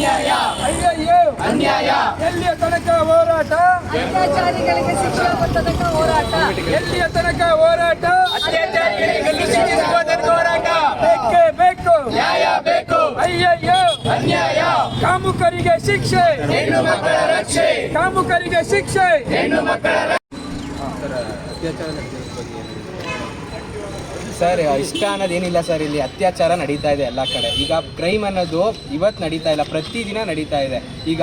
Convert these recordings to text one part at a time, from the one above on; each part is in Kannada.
ಅನ್ಯಾಯ. ಅಯ್ಯಯ್ಯೋ ಅನ್ಯಾಯ. ಎಲ್ಲಿಯ ತನಕ ಹೋರಾಟ? ಅತ್ಯಾಚಾರಿಗಳಿಗೆ ಶಿಕ್ಷೆ ತನಕ ಹೋರಾಟ. ಎಲ್ಲಿಯ ತನಕ ಹೋರಾಟ? ಹೋರಾಟ. ಬೇಕೇ ಬೇಕು. ನ್ಯಾಯ ಬೇಕು. ಅಯ್ಯಯ್ಯೋ. ಅನ್ಯಾಯ. ಕಾಮುಕರಿಗೆ ಶಿಕ್ಷೆ. ಹೆಣ್ಣು ಮಕ್ಕಳ ರಕ್ಷೆ. ಕಾಮುಕರಿಗೆ ಶಿಕ್ಷೆ. ಹೆಣ್ಣು ಮಕ್ಕಳ ಸರ್, ಇಷ್ಟ ಅನ್ನೋದೇನಿಲ್ಲ ಸರ್, ಇಲ್ಲಿ ಅತ್ಯಾಚಾರ ನಡೀತಾ ಇದೆ ಎಲ್ಲ ಕಡೆ. ಈಗ ಕ್ರೈಮ್ ಅನ್ನೋದು ಇವತ್ತು ನಡೀತಾ ಇಲ್ಲ, ಪ್ರತಿದಿನ ನಡೀತಾ ಇದೆ. ಈಗ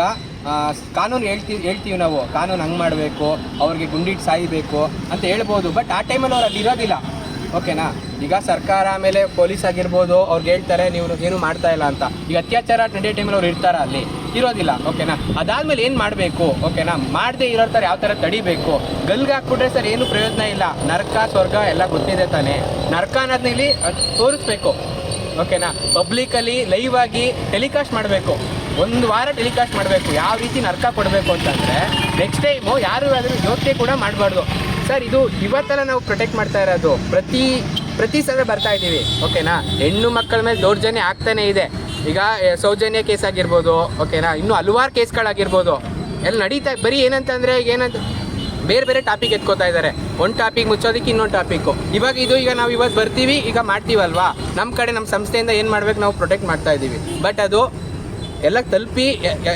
ಕಾನೂನು ಹೇಳ್ತೀವಿ ಹೇಳ್ತೀವಿ ನಾವು, ಕಾನೂನು ಹಂಗೆ ಮಾಡಬೇಕು, ಅವ್ರಿಗೆ ಗುಂಡಿಟ್ಟು ಸಾಯಬೇಕು ಅಂತ ಹೇಳ್ಬೋದು ಬಟ್ ಆ ಟೈಮಲ್ಲಿ ಅವ್ರು ಅಲ್ಲಿ ಇರೋದಿಲ್ಲ. ಓಕೆನಾ ಈಗ ಸರ್ಕಾರ ಆಮೇಲೆ ಪೊಲೀಸ್ ಆಗಿರ್ಬೋದು ಅವ್ರಿಗೆ ಹೇಳ್ತಾರೆ, ನೀವು ಏನು ಮಾಡ್ತಾ ಇಲ್ಲ ಅಂತ. ಈಗ ಅತ್ಯಾಚಾರ ನಡೆಯೋ ಟೈಮಲ್ಲಿ ಅವ್ರು ಇರ್ತಾರ ಅಲ್ಲಿ? ಇರೋದಿಲ್ಲ ಓಕೆನಾ ಅದಾದ್ಮೇಲೆ ಏನು ಮಾಡಬೇಕು? ಓಕೆನಾ ಮಾಡದೆ ಇರೋ ಥರ ಯಾವ ಥರ ತಡಿಬೇಕು? ಗಲ್ಗೆ ಹಾಕ್ಬಿಟ್ರೆ ಸರ್ ಏನು ಪ್ರಯೋಜನ ಇಲ್ಲ. ನರಕ, ಸ್ವರ್ಗ ಎಲ್ಲ ಗೊತ್ತಿದೆ ತಾನೆ. ನರಕ ಅನ್ನೋದನ್ನ ಇಲ್ಲಿ ತೋರಿಸ್ಬೇಕು ಓಕೆನಾ ಪಬ್ಲಿಕಲ್ಲಿ ಲೈವ್ ಆಗಿ ಟೆಲಿಕಾಸ್ಟ್ ಮಾಡಬೇಕು. ಒಂದು ವಾರ ಟೆಲಿಕಾಸ್ಟ್ ಮಾಡಬೇಕು. ಯಾವ ರೀತಿ ನರಕ ಕೊಡಬೇಕು ಅಂತಂದರೆ ನೆಕ್ಸ್ಟ್ ಟೈಮು ಯಾರು ಆದರೂ ಯೋಚನೆ ಕೂಡ ಮಾಡಬಾರ್ದು. ಸರ್, ಇದು ಇವತ್ತೆಲ್ಲ ನಾವು ಪ್ರೊಟೆಕ್ಟ್ ಮಾಡ್ತಾ ಇರೋದು. ಪ್ರತಿ ಪ್ರತಿ ಸಲ ಬರ್ತಾ ಇದ್ದೀವಿ. ಓಕೆನಾ ಹೆಣ್ಣು ಮಕ್ಕಳ ಮೇಲೆ ದೌರ್ಜನ್ಯ ಆಗ್ತಾನೆ ಇದೆ. ಈಗ ಸೌಜನ್ಯ ಕೇಸ್ ಆಗಿರ್ಬೋದು ಓಕೆನಾ ಇನ್ನು ಹಲವಾರು ಕೇಸ್ಗಳಾಗಿರ್ಬೋದು ಎಲ್ಲ ನಡೀತಾ, ಬರೀ ಏನಂತಂದರೆ ಏನಂತ, ಬೇರೆ ಬೇರೆ ಟಾಪಿಕ್ ಎತ್ಕೋತಾ ಇದ್ದಾರೆ. ಒಂದು ಟಾಪಿಕ್ ಮುಚ್ಚೋದಕ್ಕೆ ಇನ್ನೊಂದು ಟಾಪಿಕ್ಕು ಇವಾಗ ಇದು ಈಗ ನಾವು ಇವತ್ತು ಬರ್ತೀವಿ, ಈಗ ಮಾಡ್ತೀವಲ್ವಾ? ನಮ್ಮ ಕಡೆ ನಮ್ಮ ಸಂಸ್ಥೆಯಿಂದ ಏನು ಮಾಡ್ಬೇಕು ನಾವು ಪ್ರೊಟೆಕ್ಟ್ ಮಾಡ್ತಾ ಇದ್ದೀವಿ. ಬಟ್ ಅದು ಎಲ್ಲ ತಲುಪಿ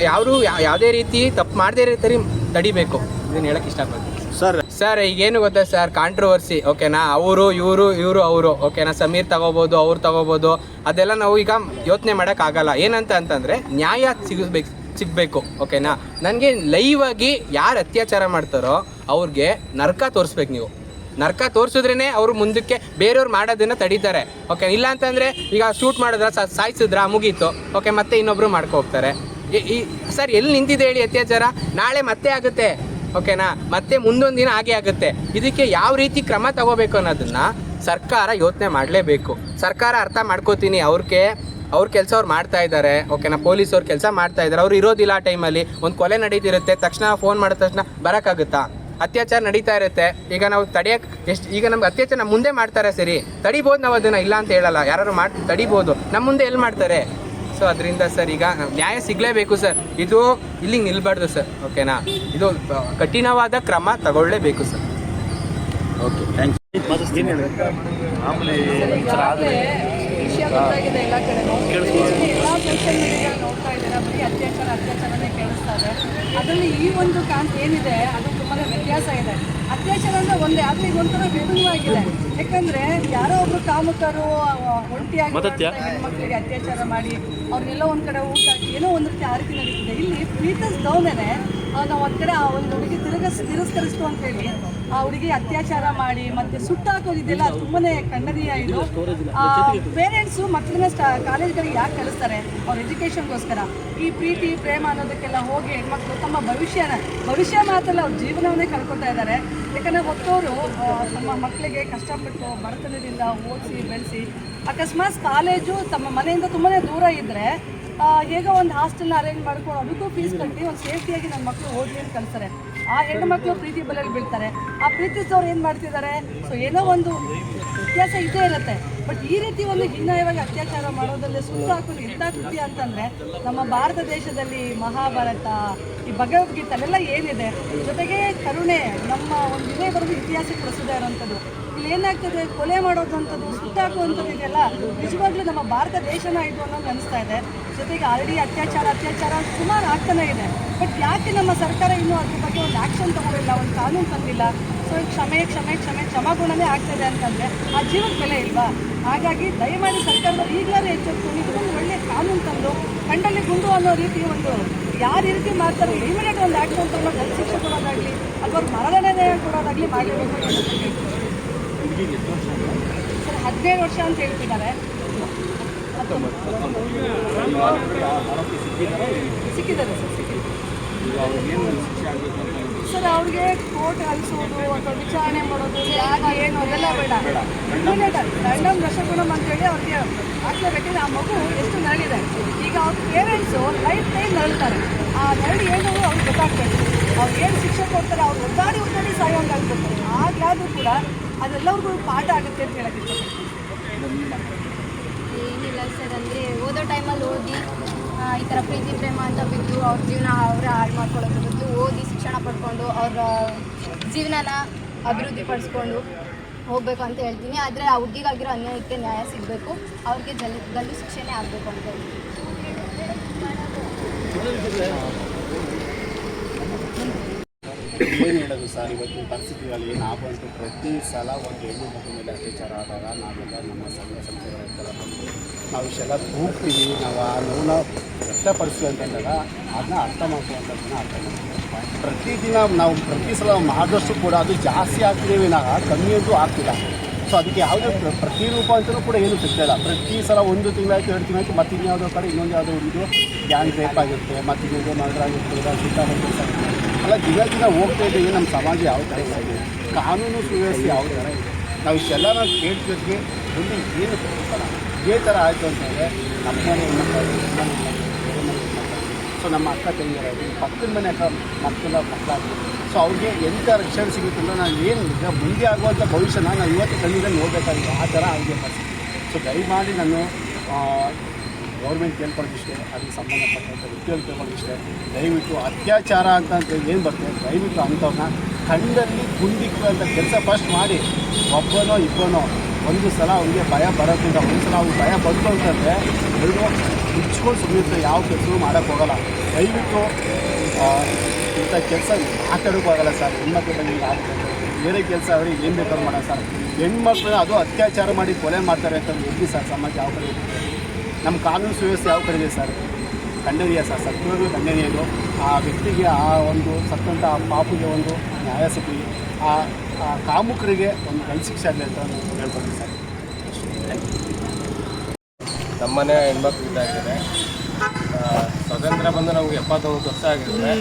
ಯಾರು ಯಾವುದೇ ರೀತಿ ತಪ್ಪು ಮಾಡದೇ ರೀತಿ ತಡಿಬೇಕು. ಇದನ್ನು ಹೇಳಕ್ಕೆ ಇಷ್ಟಪಡ್ತೀನಿ. ಸರ್. ಸರ್, ಈಗೇನು ಗೊತ್ತಾ ಸರ್? ಕಾಂಟ್ರವರ್ಸಿ ಓಕೆನಾ ಅವರು, ಇವರು ಇವರು, ಅವರು ಓಕೆನಾ ಸಮೀರ್ ತಗೋಬೋದು, ಅವ್ರು ತಗೋಬೋದು, ಅದೆಲ್ಲ ನಾವು ಈಗ ಯೋಚನೆ ಮಾಡೋಕ್ಕಾಗಲ್ಲ ಏನಂತ ಅಂತಂದರೆ, ನ್ಯಾಯ ಸಿಗಬೇಕು ಸಿಗಬೇಕು ಓಕೆನಾ ನನಗೆ ಲೈವ್ ಆಗಿ ಯಾರು ಅತ್ಯಾಚಾರ ಮಾಡ್ತಾರೋ, ಅವ್ರಿಗೆ ನರಕ ತೋರಿಸ್ಬೇಕು ನೀವು. ನರಕ ತೋರಿಸಿದ್ರೇ ಅವರು ಮುಂದಕ್ಕೆ ಬೇರೆಯವ್ರು ಮಾಡೋದನ್ನ ತಡೀತಾರೆ ಓಕೆ ಇಲ್ಲ ಅಂತಂದರೆ ಈಗ ಶೂಟ್ ಮಾಡಿದ್ರ ಸಾಯಿಸಿದ್ರ, ಮುಗೀತು ಓಕೆ ಮತ್ತೆ ಇನ್ನೊಬ್ರು ಮಾಡ್ಕೊ ಹೋಗ್ತಾರೆ. ಈ- ಸರ್, ಎಲ್ಲಿ ನಿಂತಿದೆ ಹೇಳಿ ಅತ್ಯಾಚಾರ? ನಾಳೆ ಮತ್ತೆ ಆಗುತ್ತೆ. ಓಕೆನಾ ಮತ್ತೆ ಮುಂದೊಂದು ದಿನ ಹಾಗೆ ಆಗುತ್ತೆ. ಇದಕ್ಕೆ ಯಾವ ರೀತಿ ಕ್ರಮ ತಗೋಬೇಕು ಅನ್ನೋದನ್ನ ಸರ್ಕಾರ ಯೋಚನೆ ಮಾಡಲೇಬೇಕು. ಸರ್ಕಾರ ಅರ್ಥ ಮಾಡ್ಕೋತೀನಿ ಅವ್ರಿಗೆ ಅವ್ರ ಕೆಲಸ ಅವ್ರು ಮಾಡ್ತಾ ಇದ್ದಾರೆ ಓಕೆನಾ ಪೊಲೀಸ್ ಅವ್ರ ಕೆಲಸ ಮಾಡ್ತಾ ಇದ್ದಾರೆ ಅವ್ರು ಇರೋದಿಲ್ಲ ಆ ಟೈಮಲ್ಲಿ ಒಂದು ಕೊಲೆ ನಡೀತಿರುತ್ತೆ, ತಕ್ಷಣ ಫೋನ್ ಮಾಡಿದ ತಕ್ಷಣ ಬರೋಕ್ಕಾಗುತ್ತಾ? ಅತ್ಯಾಚಾರ ನಡೀತಾ ಇರುತ್ತೆ. ಈಗ ನಾವು ತಡೆಯಕ್ಕೆ ಎಷ್ಟು, ಈಗ ನಮ್ಗೆ ಅತ್ಯಾಚಾರ ನಮ್ಮ ಮುಂದೆ ಮಾಡ್ತಾರೆ ಸರಿ. ತಡಿಬೋದು ನಾವು ಅದನ್ನು ಇಲ್ಲ ಅಂತ ಹೇಳಲ್ಲ. ಯಾರು ಮಾಡಿ, ತಡಿಬೋದು. ನಮ್ಮ ಮುಂದೆ ಎಲ್ಲಿ ಮಾಡ್ತಾರೆ? ಸೊ ಅದರಿಂದ ಸರ್ ಈಗ ನ್ಯಾಯ ಸಿಗಲೇಬೇಕು ಸರ್ ಇದು ಇಲ್ಲಿಗೆ ನಿಲ್ಬಾರ್ದು ಸರ್ ಓಕೆನಾ ಇದು ಕಠಿಣವಾದ ಕ್ರಮ ತಗೊಳ್ಳೇಬೇಕು ಸರ್ ಓಕೆ ಥ್ಯಾಂಕ್ ಅದರಲ್ಲಿ ಈ ಒಂದು ಕಾಂತ್ ಏನಿದೆ ಅದು ತುಂಬಾ ವ್ಯತ್ಯಾಸ ಇದೆ. ಅತ್ಯಾಚಾರ ಅಂದ್ರೆ ಒಂದೇ ಆದ್ರೆ ಈಗ ಒಂಥರ ವಿಭಿನ್ನವಾಗಿದೆ. ಯಾಕಂದ್ರೆ ಯಾರೋ ಒಬ್ರು ಕಾಮಕರು ಒಂಟಿಯಾಗಿ ಹೆಣ್ಮಕ್ಳಿಗೆ ಅತ್ಯಾಚಾರ ಮಾಡಿ ಅವ್ರನ್ನೆಲ್ಲ ಒಂದ್ ಕಡೆ ಊಟ ಏನೋ ಒಂದು ರೀತಿ ಆ ರೀತಿ ನಡೀತಿದೆ. ಇಲ್ಲಿ ಪ್ರೀತಿಸ್ದವನೇ ನಾವು ಒಂದು ಕಡೆ ಆ ಒಂದು ಹುಡುಗಿ ತಿರುಗಸ್, ತಿರಸ್ಕರಿಸ್ತು ಅಂತ ಹೇಳಿ ಆ ಹುಡುಗಿ ಅತ್ಯಾಚಾರ ಮಾಡಿ ಮತ್ತೆ ಸುಟ್ಟಾಕೋದಿದೆಯಲ್ಲ ಅದು ತುಂಬಾನೇ ಖಂಡನೀಯ ಇದು. ಪೇರೆಂಟ್ಸು ಮಕ್ಕಳನ್ನ ಕಾಲೇಜ್ಗಳಿಗೆ ಯಾಕೆ ಕಳಿಸ್ತಾರೆ? ಅವ್ರ ಎಜುಕೇಶನ್ಗೋಸ್ಕರ ಈ ಪ್ರೀತಿ, ಪ್ರೇಮ ಅನ್ನೋದಕ್ಕೆಲ್ಲ ಹೋಗಿ ಹೆಣ್ಮಕ್ಳು ತಮ್ಮ ಭವಿಷ್ಯನ, ಭವಿಷ್ಯ ಮಾತಲ್ಲ ಅವ್ರ ಜೀವನವನ್ನೇ ಕಳ್ಕೊತಾ ಇದ್ದಾರೆ ಯಾಕಂದ್ರೆ ಹೊತ್ತವರು ತಮ್ಮ ಮಕ್ಕಳಿಗೆ ಕಷ್ಟಪಟ್ಟು ಬಡತನದಿಂದ ಓದಿಸಿ ಬೆಳೆಸಿ, ಅಕಸ್ಮಾತ್ ಕಾಲೇಜು ತಮ್ಮ ಮನೆಯಿಂದ ತುಂಬಾ ದೂರ ಇದ್ದರೆ ಹೇಗೋ ಒಂದು ಹಾಸ್ಟೆಲ್ನ ಅರೇಂಜ್ ಮಾಡ್ಕೊಂಡು ಅದಕ್ಕೂ ಫೀಸ್ ಕಟ್ಟಿ ಒಂದು ಸೇಫ್ಟಿಯಾಗಿ ನನ್ನ ಮಕ್ಕಳು ಓದಿ ಅಂತ ಕಳಿಸ್ತಾರೆ. ಆ ಹೆಣ್ಣು ಮಕ್ಕಳು ಪ್ರೀತಿ ಬಲೆಯಲ್ಲಿ ಬೀಳ್ತಾರೆ. ಆ ಪ್ರೀತಿಸೋರು ಏನು ಮಾಡ್ತಿದ್ದಾರೆ? ಸೊ ಏನೋ ಒಂದು ವ್ಯತ್ಯಾಸ ಇದ್ದೇ ಇರುತ್ತೆ. ಬಟ್ ಈ ರೀತಿ ಒಂದು ಹೀನಾಯವಾಗಿ ಅತ್ಯಾಚಾರ ಮಾಡೋದಲ್ಲೇ ಸುತ್ತ ಹಾಕೊಂಡು ಎಂಥ ಕೃತ್ಯ ಅಂತಂದರೆ ನಮ್ಮ ಭಾರತ ದೇಶದಲ್ಲಿ ಮಹಾಭಾರತ, ಈ ಭಗವದ್ಗೀತೆ ಅಲ್ಲೆಲ್ಲ ಏನಿದೆ? ಜೊತೆಗೆ ಕರುಣೆ, ನಮ್ಮ ಒಂದು ಇದೇವರೆಗೂ ಇತಿಹಾಸಕ್ಕೆ ಪ್ರಸಿದ್ಧ ಇರೋವಂಥದ್ದು. ಇಲ್ಲಿ ಏನಾಗ್ತದೆ? ಕೊಲೆ ಮಾಡೋದಂಥದ್ದು ಸುತ್ತಾಕುವಂಥದ್ದು ಇದೆಲ್ಲ ನಿಜವಾಗ್ಲೂ ನಮ್ಮ ಭಾರತ ದೇಶನ ಇದು ಅನ್ನೋದು ಅನಿಸ್ತಾ ಇದೆ. ಜೊತೆಗೆ ಆಲ್ರೆಡಿ ಅತ್ಯಾಚಾರ ಅತ್ಯಾಚಾರ ಸುಮಾರು ಆಗ್ತಾನೇ ಇದೆ. ಬಟ್ ಯಾಕೆ ನಮ್ಮ ಸರ್ಕಾರ ಇನ್ನೂ ಅದ್ರ ಬಗ್ಗೆ ಒಂದು ಆ್ಯಕ್ಷನ್ ತಗೊಂಡಿಲ್ಲ ಒಂದು ಕಾನೂನು ತಂದಿಲ್ಲ? ಸೊ ಕ್ಷಮೆ ಕ್ಷಮೆ ಕ್ಷಮೆ, ಕ್ಷಮಾಗುಣನೇ ಆಗ್ತದೆ ಅಂತಂದರೆ ಆ ಜೀವನ ಬೆಲೆ ಇಲ್ವಾ? ಹಾಗಾಗಿ ದಯಮಾಡಿ ಸರ್ಕಾರದವ್ರು ಈಗಲೇ ಎಚ್ಚೆತ್ಕೊಂಡು ಇದೊಂದು ಒಳ್ಳೆ ಕಾನೂನು ತಂದು ಕಂಡಲ್ಲಿ ಗುಂಡು ಅನ್ನೋ ರೀತಿ ಒಂದು ಯಾರು ಈ ರೀತಿ ಮಾಡ್ತಾರೆ ಇಮಿಡಿಯೇಟ್ ಒಂದು ಆ್ಯಕ್ಷನ್ ತಗೊಂಡು ಗಲ್ ಶಿಕ್ಷೆ ಕೊಡೋದಾಗಲಿ ಅಥವಾ ಮರಣನೆ ಕೊಡೋದಾಗಲಿ ಮಾಡಲೇಬೇಕು. ಸರ್, ಹದಿನೈದು ವರ್ಷ ಅಂತ ಹೇಳ್ತಿದ್ದಾರೆ. ಸಿಕ್ಕಿದ್ದಾರೆ ಸರ್ ಸರ್, ಅವ್ರಿಗೆ ಕೋರ್ಟ್ ಹಲ್ಸೋದು ಅಥವಾ ವಿಚಾರಣೆ ಮಾಡೋದು ಯಾಕೆ ಏನು, ಅದೆಲ್ಲ ಬೇಡ. ಇಮಿಡಿಯೇಟ್ ರ್ಯಾಂಡಮ್ ರಸಗುಣಮ್ ಅಂತೇಳಿ ಅವ್ರಿಗೆ ಹಾಕ್ಲೇಬೇಕಂದ್ರೆ ಆ ಮಗು ಎಷ್ಟು ನರಳಿದೆ. ಈಗ ಅವ್ರ ಪೇರೆಂಟ್ಸು ಲೈಫ್ ಟೈಮ್ ನರಳ್ತಾರೆ. ಆ ನರಳಿ ಏನು ಅವ್ರಿಗೆ ಗೊತ್ತಾಗ್ತದೆ ಅವ್ರು ಏನು ಶಿಕ್ಷೆ ಕೊಡ್ತಾರೆ, ಅವ್ರು ಒದ್ದಾಡಿ ಒದ್ದಾಡಿ ಸಾಯೋಂಗೆ ಆಗ್ಬೇಕು ಆಗ್ಲಾದ್ರೂ ಕೂಡ ಅದೆಲ್ಲರಿಗೂ ಪಾಠ ಆಗುತ್ತೆ ಅಂತ ಹೇಳಕ್ಕೆ ಸರ್ ಅಂದರೆ ಓದೋ ಟೈಮಲ್ಲಿ ಓದಿ ಈ ಥರ ಪ್ರೀತಿ, ಪ್ರೇಮ ಅಂತ ಬಿದ್ದು ಅವ್ರ ಜೀವನ ಅವರೇ ಹಾಳು ಮಾಡ್ಕೊಳ್ಳೋದ್ರ ಬದಲು ಓದಿ ಶಿಕ್ಷಣ ಪಡ್ಕೊಂಡು ಅವರ ಜೀವನನ ಅಭಿವೃದ್ಧಿ ಪಡಿಸ್ಕೊಂಡು ಹೋಗಬೇಕು ಅಂತ ಹೇಳ್ತೀನಿ. ಆದರೆ ಆ ಹುಡುಗಿಗಾಗಿರೋ ಅನ್ಯಾಯಕ್ಕೆ ನ್ಯಾಯ ಸಿಗಬೇಕು. ಅವ್ರಿಗೆ ಜಲ್ ಗಲ್ಲು ಶಿಕ್ಷೆನೇ ಆಗಬೇಕು ಅಂತ ಹೇಳ್ತೀನಿ. ಏನು ಸಾರಿ ಇವತ್ತಿನ ಪರಿಸ್ಥಿತಿಗಳಲ್ಲಿ ಏನಾಗುವಂತೂ ಪ್ರತಿ ಸಲ ಒಂದು ಹೆಣ್ಣು ಮಗು ಮೇಲೆ ಅತ್ಯಾಚಾರ ಆದಾಗ ನಾವೆಲ್ಲ ನಮ್ಮ ಸಂಘ ಸಂಸ್ಥೆಗಳೆಲ್ಲ ಬಂದು ನಾವು ಇಷ್ಟೆಲ್ಲ ಕೂಗ್ತೀವಿ, ನಾವು ಆ ನೋವನ್ನ ವ್ಯಕ್ತಪಡಿಸ್ತೀವಿ ಅಂತಂದಾಗ ಅದನ್ನ ಅರ್ಥ ಮಾಡ್ಕೊಳ್ತಾ ಅರ್ಥ ಮಾಡ್ತೀವಿ ಪ್ರತಿದಿನ ನಾವು ಪ್ರತಿ ಸಲ ಮಾಡಿದಷ್ಟು ಕೂಡ ಅದು ಜಾಸ್ತಿ ಆಗ್ತಿದ್ದೇವೆ ವಿನಃ, ಕಮ್ಮಿ ಅಂತೂ ಆಗ್ತಿಲ್ಲ. ಸೊ ಅದಕ್ಕೆ ಯಾವುದೇ ಪ್ರ- ಪ್ರತಿರೂಪ ಅಂತಲೂ ಕೂಡ ಏನು ಸಿಗ್ತಾಯಿಲ್ಲ ಪ್ರತಿ ಸಲ ಒಂದು ತಿಂಗಳಾಯ್ತು ಎರಡು ತಿಂಗಳಾಯ್ತು ಮತ್ತೆ ಇನ್ಯಾವುದೋ ಕಡೆ ಇನ್ನೊಂದು ಯಾವುದೋ ಒಂದು ಗ್ಯಾಂಗ್ ರೇಪ್ ಆಗಿರುತ್ತೆ ಮತ್ತೆ ಇನ್ನೊಂದು ಮರ್ಡರ್ ಆಗಿರುತ್ತೆ ಸಿಕ್ಕಾಪಟ್ಟೆ ಅಲ್ಲ ದಿನ ದಿನ ಹೋಗ್ತಾ ಇದ್ದೀವಿ ನಮ್ಮ ಸಮಾಜ ಯಾವ ಥರ ಇದೆ? ಕಾನೂನು ಸುವ್ಯವಸ್ಥೆ ಯಾವ ಥರ ನಾವು ಇಷ್ಟೆಲ್ಲ ನಾವು ಕೇಳ್ತಿದ್ವಿ ಒಂದು ಏನು ಇದೇ ಥರ ಆಯಿತು ಅಂತಂದರೆ ನಮ್ಮ ಮನೆ. ಸೊ ನಮ್ಮ ಅಕ್ಕ ತಂಗಿಯರಾಗಿ ಪಕ್ಕದ ಮನೆ ಅಕ್ಕ ಮಕ್ಕಳ, ಮಕ್ಕಳಾಗಲಿ. ಸೊ ಅವ್ರಿಗೆ ಎಂಥ ರಕ್ಷಣೆ ಸಿಗುತ್ತೆ ನಾನು ಏನು ಈಗ ಮುಂದೆ ಆಗುವಂಥ ಭವಿಷ್ಯನ ನಾನು ಇವತ್ತು ಕಣ್ಣಿಂದ ನೋಡಬೇಕಾಗಿದೆ ಆ ಥರ ಅವ್ರಿಗೆ ಪರಿಸ್ಥಿತಿ. ಸೊ ದಯಮಾಡಿ ನಾನು ಗೌರ್ಮೆಂಟ್ ಕೇಳ್ಕೊಳ್ಳೋದಿಷ್ಟೇ ಅದಕ್ಕೆ ಸಂಬಂಧಪಟ್ಟಂಥ ವ್ಯಕ್ತಿಗಳು ಕೇಳ್ಕೊಳ್ಳೋದಿಷ್ಟೇ ದಯವಿಟ್ಟು ಅತ್ಯಾಚಾರ ಅಂತ ಏನು ಬರ್ತದೆ, ದಯವಿಟ್ಟು ಅಂಥವ್ರನ್ನ ಕಂಡಲ್ಲಿ ಗುಂಡಿಕ್ಕುವಂಥ ಕೆಲಸ ಫಸ್ಟ್ ಮಾಡಿ. ಒಬ್ಬನೋ ಇಬ್ಬನೋ ಒಂದು ಸಲ ಅವನಿಗೆ ಭಯ ಬರೋದ್ರಿಂದ, ಒಂದು ಸಲ ಅವ್ರಿಗೆ ಭಯ ಬಂತು ಅಂತಂದರೆ ಎಲ್ಲರೂ ಮುಚ್ಕೊಂಡು ಸುಮ್ಮನೆ ಯಾವ ಕೆಲಸವೂ ಮಾಡೋಕೆ ಹೋಗೋಲ್ಲ. ದಯವಿಟ್ಟು ಇಂಥ ಕೆಲಸ ಮಾತಾಡೋಕ್ಕಾಗಲ್ಲ ಸರ್. ಹೆಣ್ಮಕ್ಳ ಬಗ್ಗೆ ಬೇರೆ ಕೆಲಸ ಅವ್ರಿಗೆ ಏನು ಬೇಕಾದ್ರೂ ಮಾಡೋಣ ಸರ್. ಹೆಣ್ಮಕ್ಳನ್ನ ಅದು ಅತ್ಯಾಚಾರ ಮಾಡಿ ಕೊಲೆ ಮಾಡ್ತಾರೆ ಅಂತಂದು ಎಲ್ಲಿ ಸರ್, ಸಮಾಜ ಯಾವ ಕಡೆ? ನಮ್ಮ ಕಾನೂನು ಸುವ್ಯವಸ್ಥೆ ಯಾವ ಕಡೆ ಇದೆ ಸರ್? ಖಂಡನೀಯ ಸರ್ ಸತ್ಯವಾಗ್ಲೂ ಖಂಡನೀಯದು ಆ ವ್ಯಕ್ತಿಗೆ ಆ ಒಂದು ಸತ್ತಂಥ ಪಾಪಿಗೆ ಒಂದು ನ್ಯಾಯ ಸಿಗಲಿ ಆ ಕಾಮುಕರಿಗೆ ಒಂದು ಗಲ್ ಶಿಕ್ಷೆ ಆಗಲಿ ಅಂತ ನಾನು ಹೇಳ್ಕೊಳ್ತೀನಿ ಸರ್. ನಮ್ಮನೆ ಹೆಣ್ಮಕ್ಳು ಇದ್ದಾಗಿದೆ ಸ್ವತಂತ್ರ ಬಂದು ನಮಗೆ ಎಪ್ಪತ್ತೊಂಬತ್ತು ವರ್ಷ ಆಗಿದೆ.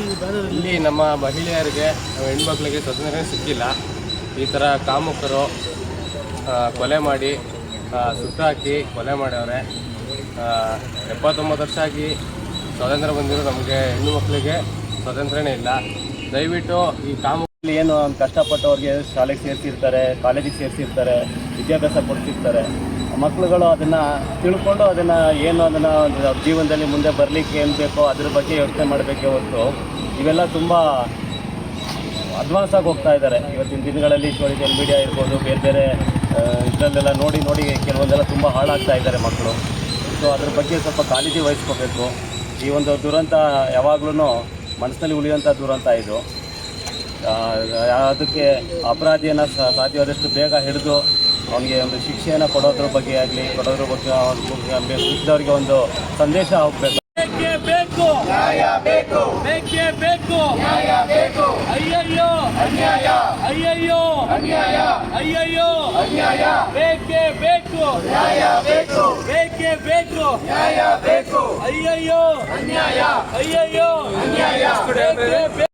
ಇಲ್ಲಿ ನಮ್ಮ ಮಹಿಳೆಯರಿಗೆ ಹೆಣ್ಮಕ್ಳಿಗೆ ಸ್ವತಂತ್ರ ಸಿಕ್ಕಿಲ್ಲ. ಈ ಥರ ಕಾಮುಕರು ಕೊಲೆ ಮಾಡಿ ಸುತ್ತಾಕಿ ಕೊಲೆ ಮಾಡ್ಯವ್ರೆ ಆ, ಎಪ್ಪತ್ತೊಂಬತ್ತು ವರ್ಷ ಆಗಿ ಸ್ವಾತಂತ್ರ್ಯ ಬಂದಿರೋ ನಮಗೆ ಹೆಣ್ಣು ಮಕ್ಕಳಿಗೆ ಸ್ವಾತಂತ್ರ್ಯನೇ ಇಲ್ಲ. ದಯವಿಟ್ಟು ಈ ಕಾಮಲ್ಲಿ ಏನು ಕಷ್ಟಪಟ್ಟವ್ರಿಗೆ ಶಾಲೆಗೆ ಸೇರಿಸಿರ್ತಾರೆ, ಕಾಲೇಜಿಗೆ ಸೇರಿಸಿರ್ತಾರೆ, ವಿದ್ಯಾಭ್ಯಾಸ ಕೊಡ್ತಿರ್ತಾರೆ ಮಕ್ಕಳುಗಳು ಅದನ್ನು ತಿಳ್ಕೊಂಡು ಅದನ್ನು ಏನು ಅದನ್ನು ಜೀವನದಲ್ಲಿ ಮುಂದೆ ಬರಲಿಕ್ಕೆ ಏನು ಬೇಕೋ ಅದ್ರ ಬಗ್ಗೆ ಯೋಚನೆ ಮಾಡಬೇಕೇ ಹೊರತು ಇವೆಲ್ಲ ತುಂಬ ಅಡ್ವಾನ್ಸ್ ಆಗಿ ಹೋಗ್ತಾ ಇದ್ದಾರೆ. ಇವತ್ತಿನ ದಿನಗಳಲ್ಲಿ ಸೋಷಿಯಲ್ ಮೀಡಿಯಾ ಇರ್ಬೋದು, ಬೇರೆ ಬೇರೆ ಇದರಲ್ಲೆಲ್ಲ ನೋಡಿ ನೋಡಿ ಕೆಲವೊಂದೆಲ್ಲ ತುಂಬ ಹಾಳಾಗ್ತಾ ಇದ್ದಾರೆ ಮಕ್ಕಳು ಸೊ ಅದ್ರ ಬಗ್ಗೆ ಸ್ವಲ್ಪ ಕಾಳಜಿ ವಹಿಸ್ಕೋಬೇಕು. ಈ ಒಂದು ದುರಂತ ಯಾವಾಗ್ಲೂ ಮನಸ್ಸಿನಲ್ಲಿ ಉಳಿಯುವಂಥ ದುರಂತ ಇದು. ಅದಕ್ಕೆ ಅಪರಾಧಿಯನ್ನು ಸ- ಸಾಧ್ಯವಾದಷ್ಟು ಬೇಗ ಹಿಡಿದು ಅವನಿಗೆ ಒಂದು ಶಿಕ್ಷೆಯನ್ನು ಕೊಡೋದ್ರ ಬಗ್ಗೆ ಆಗಲಿ ಕೊಡೋದ್ರ ಬಗ್ಗೆ ಅವ್ರಿಗೆ ಹುಟ್ಟಿದವ್ರಿಗೆ ಒಂದು ಸಂದೇಶ ಹೋಗಬೇಕು. ಬೇಕೇ ಬೇಕು. ನ್ಯಾಯ ಬೇಕು. ಬೇಕೇ ಬೇಕು. ನ್ಯಾಯ ಬೇಕು ಅಯ್ಯಯ್ಯೋ ಅನ್ಯಾಯ. ಅಯ್ಯಯ್ಯೋ. ಅನ್ಯಾಯ. ಅಯ್ಯಯ್ಯೋ. ಅನ್ಯಾಯ. ಬೇಕೇ ಬೇಕು. ನ್ಯಾಯ ಬೇಕು. ಬೇಕೇ ಬೇಕು. ನ್ಯಾಯ ಬೇಕು. ಅಯ್ಯಯ್ಯೋ. ಅನ್ಯಾಯ. ಅಯ್ಯಯ್ಯೋ. ಅನ್ಯಾಯ. ಬೇಕೇ